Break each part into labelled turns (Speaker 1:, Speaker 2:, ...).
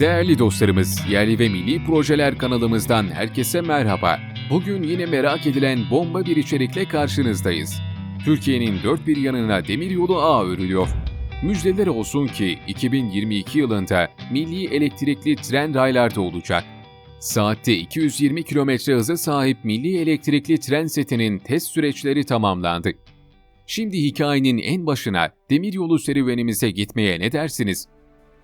Speaker 1: Değerli dostlarımız, yerli ve milli projeler kanalımızdan herkese merhaba. Bugün yine merak edilen bomba bir içerikle karşınızdayız. Türkiye'nin dört bir yanına demiryolu ağı örülüyor. Müjdeler olsun ki 2022 yılında milli elektrikli tren raylarda olacak. Saatte 220 km hıza sahip milli elektrikli tren setinin test süreçleri tamamlandı. Şimdi hikayenin en başına demiryolu serüvenimize gitmeye ne dersiniz?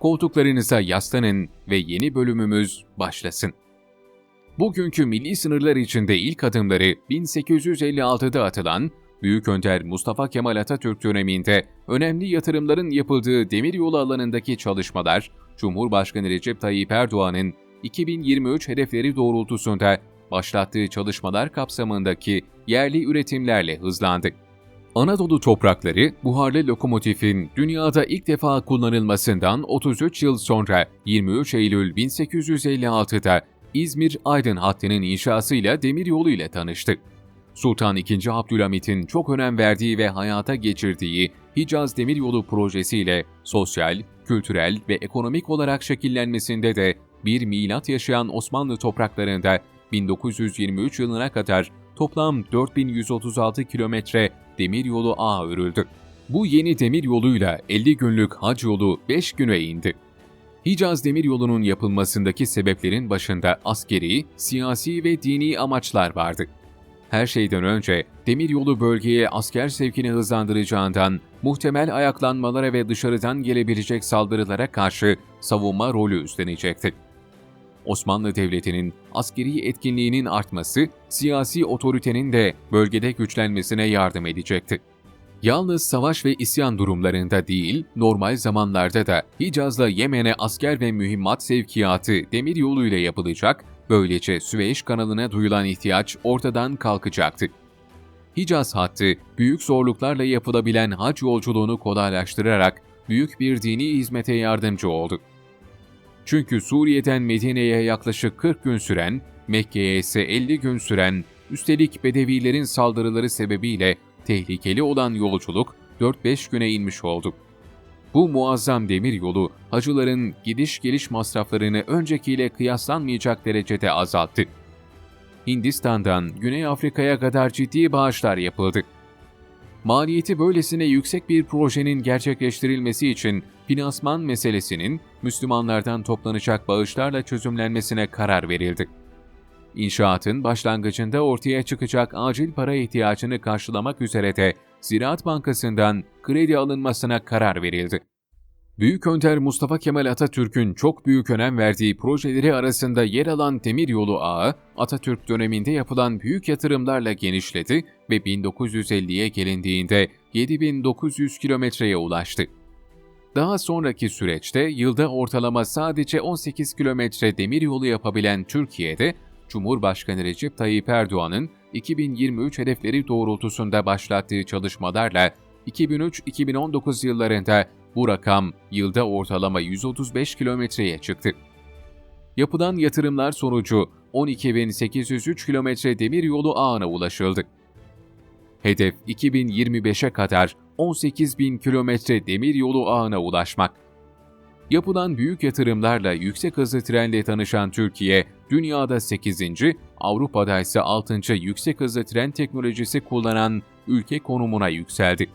Speaker 1: Koltuklarınıza yaslanın ve yeni bölümümüz başlasın. Bugünkü milli sınırlar içinde ilk adımları 1856'da atılan Büyük Önder Mustafa Kemal Atatürk döneminde önemli yatırımların yapıldığı demiryolu alanındaki çalışmalar, Cumhurbaşkanı Recep Tayyip Erdoğan'ın 2023 hedefleri doğrultusunda başlattığı çalışmalar kapsamındaki yerli üretimlerle hızlandı. Anadolu toprakları buharlı lokomotifin dünyada ilk defa kullanılmasından 33 yıl sonra 23 Eylül 1856'da İzmir-Aydın hattının inşasıyla demiryolu ile tanıştı. Sultan II. Abdülhamit'in çok önem verdiği ve hayata geçirdiği Hicaz Demiryolu projesiyle sosyal, kültürel ve ekonomik olarak şekillenmesinde de bir milat yaşayan Osmanlı topraklarında 1923 yılına kadar toplam 4136 kilometre demiryolu ağı örüldü. Bu yeni demiryoluyla 50 günlük hac yolu 5 güne indi. Hicaz demiryolunun yapılmasındaki sebeplerin başında askeri, siyasi ve dini amaçlar vardı. Her şeyden önce demiryolu bölgeye asker sevkini hızlandıracağından muhtemel ayaklanmalara ve dışarıdan gelebilecek saldırılara karşı savunma rolü üstlenecekti. Osmanlı Devleti'nin askeri etkinliğinin artması, siyasi otoritenin de bölgede güçlenmesine yardım edecekti. Yalnız savaş ve isyan durumlarında değil, normal zamanlarda da Hicaz'la Yemen'e asker ve mühimmat sevkiyatı demir yoluyla yapılacak, böylece Süveyş kanalına duyulan ihtiyaç ortadan kalkacaktı. Hicaz hattı, büyük zorluklarla yapılabilen hac yolculuğunu kolaylaştırarak büyük bir dini hizmete yardımcı oldu. Çünkü Suriye'den Medine'ye yaklaşık 40 gün süren, Mekke'ye ise 50 gün süren, üstelik Bedevilerin saldırıları sebebiyle tehlikeli olan yolculuk 4-5 güne inmiş oldu. Bu muazzam demir yolu hacıların gidiş geliş masraflarını öncekiyle kıyaslanmayacak derecede azalttı. Hindistan'dan Güney Afrika'ya kadar ciddi bağışlar yapıldı. Maliyeti böylesine yüksek bir projenin gerçekleştirilmesi için finansman meselesinin Müslümanlardan toplanacak bağışlarla çözümlenmesine karar verildi. İnşaatın başlangıcında ortaya çıkacak acil para ihtiyacını karşılamak üzere de Ziraat Bankası'ndan kredi alınmasına karar verildi. Büyük Önder Mustafa Kemal Atatürk'ün çok büyük önem verdiği projeleri arasında yer alan demiryolu ağı, Atatürk döneminde yapılan büyük yatırımlarla genişledi ve 1950'ye gelindiğinde 7900 kilometreye ulaştı. Daha sonraki süreçte yılda ortalama sadece 18 kilometre demiryolu yapabilen Türkiye'de, Cumhurbaşkanı Recep Tayyip Erdoğan'ın 2023 hedefleri doğrultusunda başlattığı çalışmalarla 2003-2019 yıllarında bu rakam yılda ortalama 135 kilometreye çıktı. Yapılan yatırımlar sonucu 12.803 kilometre demir yolu ağına ulaşıldı. Hedef 2025'e kadar 18.000 kilometre demir yolu ağına ulaşmak. Yapılan büyük yatırımlarla yüksek hızlı trenle tanışan Türkiye, dünyada 8. Avrupa'da ise 6. yüksek hızlı tren teknolojisi kullanan ülke konumuna yükseldi.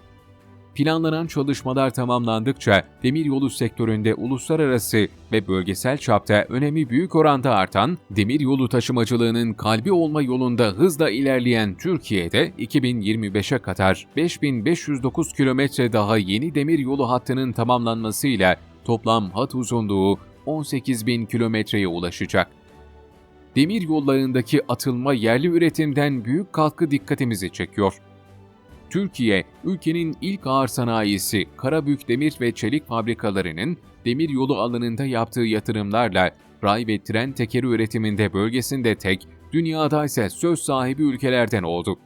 Speaker 1: Planlanan çalışmalar tamamlandıkça demiryolu sektöründe uluslararası ve bölgesel çapta önemi büyük oranda artan demiryolu taşımacılığının kalbi olma yolunda hızla ilerleyen Türkiye'de 2025'e kadar 5509 kilometre daha yeni demiryolu hattının tamamlanmasıyla toplam hat uzunluğu 18.000 kilometreye ulaşacak. Demir yollarındaki atılma yerli üretimden büyük katkı dikkatimizi çekiyor. Türkiye, ülkenin ilk ağır sanayisi Karabük Demir ve Çelik fabrikalarının demir yolu alanında yaptığı yatırımlarla ray ve tren tekeri üretiminde bölgesinde tek, dünyada ise söz sahibi ülkelerden oldu.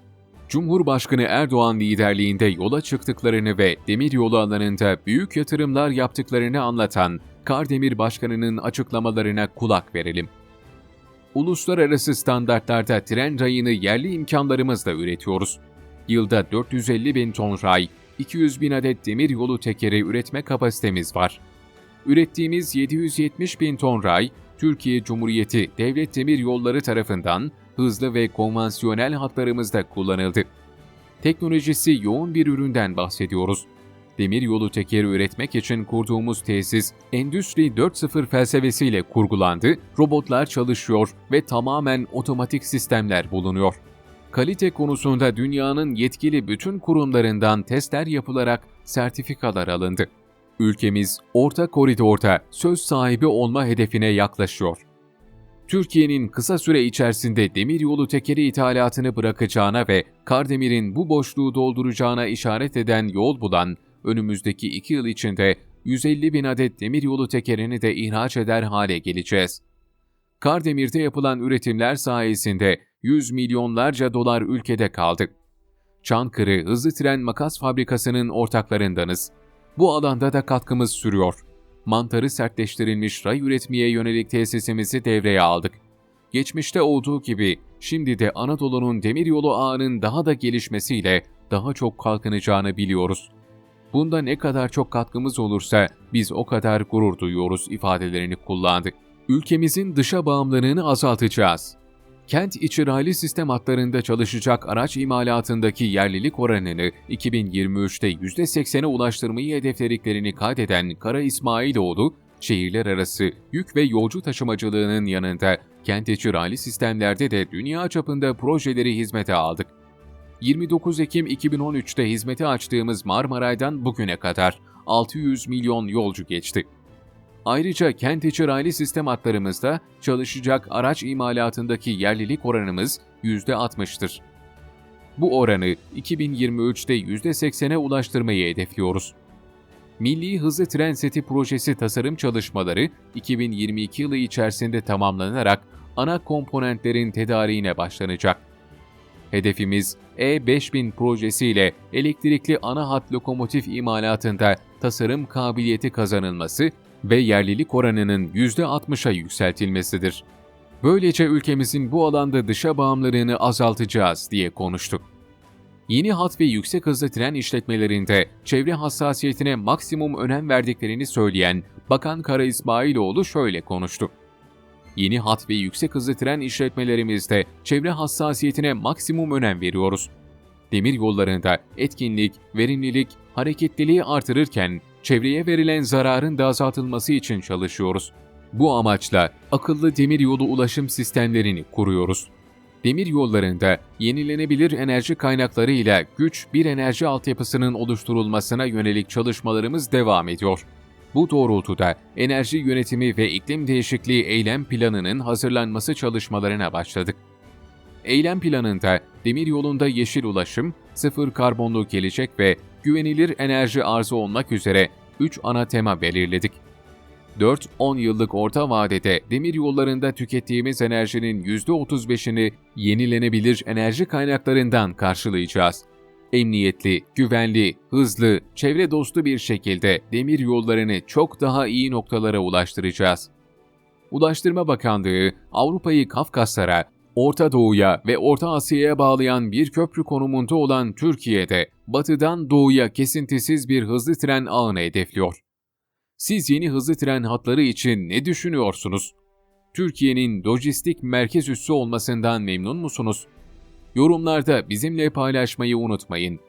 Speaker 1: Cumhurbaşkanı Erdoğan liderliğinde yola çıktıklarını ve demir yolu alanında büyük yatırımlar yaptıklarını anlatan Kardemir Başkanı'nın açıklamalarına kulak verelim. Uluslararası standartlarda tren rayını yerli imkanlarımızla üretiyoruz yılda 450 bin ton ray, 200 bin adet demir yolu tekeri üretme kapasitemiz var. ürettiğimiz 770 bin ton ray, Türkiye Cumhuriyeti Devlet Demir Yolları tarafından hızlı ve konvansiyonel hatlarımızda kullanıldı. Teknolojisi yoğun bir üründen bahsediyoruz. Demir yolu tekeri üretmek için kurduğumuz tesis, Endüstri 4.0 felsefesiyle kurgulandı, robotlar çalışıyor ve tamamen otomatik sistemler bulunuyor. Kalite konusunda dünyanın yetkili bütün kurumlarından testler yapılarak sertifikalar alındı. Ülkemiz orta koridorda söz sahibi olma hedefine yaklaşıyor. Türkiye'nin kısa süre içerisinde demiryolu tekeri ithalatını bırakacağına ve Kardemir'in bu boşluğu dolduracağına işaret eden yol bulan, önümüzdeki iki yıl içinde 150 bin adet demiryolu tekerini de ihraç eder hale geleceğiz. Kardemir'de yapılan üretimler sayesinde 100 milyonlarca dolar ülkede kaldı. Çankırı Hızlı Tren Makas Fabrikası'nın ortaklarındanız. Bu alanda da katkımız sürüyor. Mantarı sertleştirilmiş ray üretmeye yönelik tesisimizi devreye aldık. Geçmişte olduğu gibi şimdi de Anadolu'nun demiryolu ağının daha da gelişmesiyle daha çok kalkınacağını biliyoruz. Bunda ne kadar çok katkımız olursa biz o kadar gurur duyuyoruz ifadelerini kullandı. Ülkemizin dışa bağımlılığını azaltacağız. Kent içi raylı sistem hatlarında çalışacak araç imalatındaki yerlilik oranını 2023'te %80'e ulaştırmayı hedeflediklerini kaydeden Kara İsmailoğlu, şehirler arası yük ve yolcu taşımacılığının yanında kent içi raylı sistemlerde de dünya çapında projeleri hizmete aldık. 29 Ekim 2013'te hizmete açtığımız Marmaray'dan bugüne kadar 600 milyon yolcu geçti. Ayrıca kent içi raylı sistem hatlarımızda çalışacak araç imalatındaki yerlilik oranımız %60'tır. Bu oranı 2023'te %80'e ulaştırmayı hedefliyoruz. Milli Hızlı Tren Seti Projesi tasarım çalışmaları 2022 yılı içerisinde tamamlanarak ana komponentlerin tedariğine başlanacak. Hedefimiz E5000 projesiyle elektrikli ana hat lokomotif imalatında tasarım kabiliyeti kazanılması ve yerlilik oranının %60'a yükseltilmesidir. Böylece ülkemizin bu alanda dışa bağımlılığını azaltacağız diye konuştuk. Yeni hat ve yüksek hızlı tren işletmelerinde çevre hassasiyetine maksimum önem verdiklerini söyleyen Bakan Kara İsmailoğlu şöyle konuştu. Yeni hat ve yüksek hızlı tren işletmelerimizde çevre hassasiyetine maksimum önem veriyoruz. Demir yollarında etkinlik, verimlilik, hareketliliği artırırken çevreye verilen zararın da azaltılması için çalışıyoruz. Bu amaçla akıllı demir yolu ulaşım sistemlerini kuruyoruz. Demir yollarında yenilenebilir enerji kaynaklarıyla güç bir enerji altyapısının oluşturulmasına yönelik çalışmalarımız devam ediyor. Bu doğrultuda enerji yönetimi ve iklim değişikliği eylem planının hazırlanması çalışmalarına başladık. Eylem planında demir yolunda yeşil ulaşım, sıfır karbonlu gelecek ve güvenilir enerji arzı olmak üzere 3 ana tema belirledik. 4-10 yıllık orta vadede demir yollarında tükettiğimiz enerjinin %35'ini yenilenebilir enerji kaynaklarından karşılayacağız. Emniyetli, güvenli, hızlı, çevre dostu bir şekilde demir yollarını çok daha iyi noktalara ulaştıracağız. Ulaştırma Bakanlığı, Avrupa'yı Kafkaslara, Orta Doğu'ya ve Orta Asya'ya bağlayan bir köprü konumunda olan Türkiye'de batıdan doğuya kesintisiz bir hızlı tren ağını hedefliyor. Siz yeni hızlı tren hatları için ne düşünüyorsunuz? Türkiye'nin lojistik merkez üssü olmasından memnun musunuz? Yorumlarda bizimle paylaşmayı unutmayın.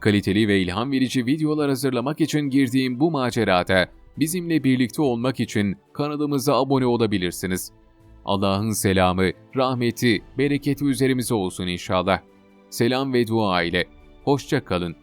Speaker 1: Kaliteli ve ilham verici videolar hazırlamak için girdiğim bu macerada bizimle birlikte olmak için kanalımıza abone olabilirsiniz. Allah'ın selamı, rahmeti, bereketi üzerimize olsun inşallah. Selam ve dua ile. Hoşça kalın.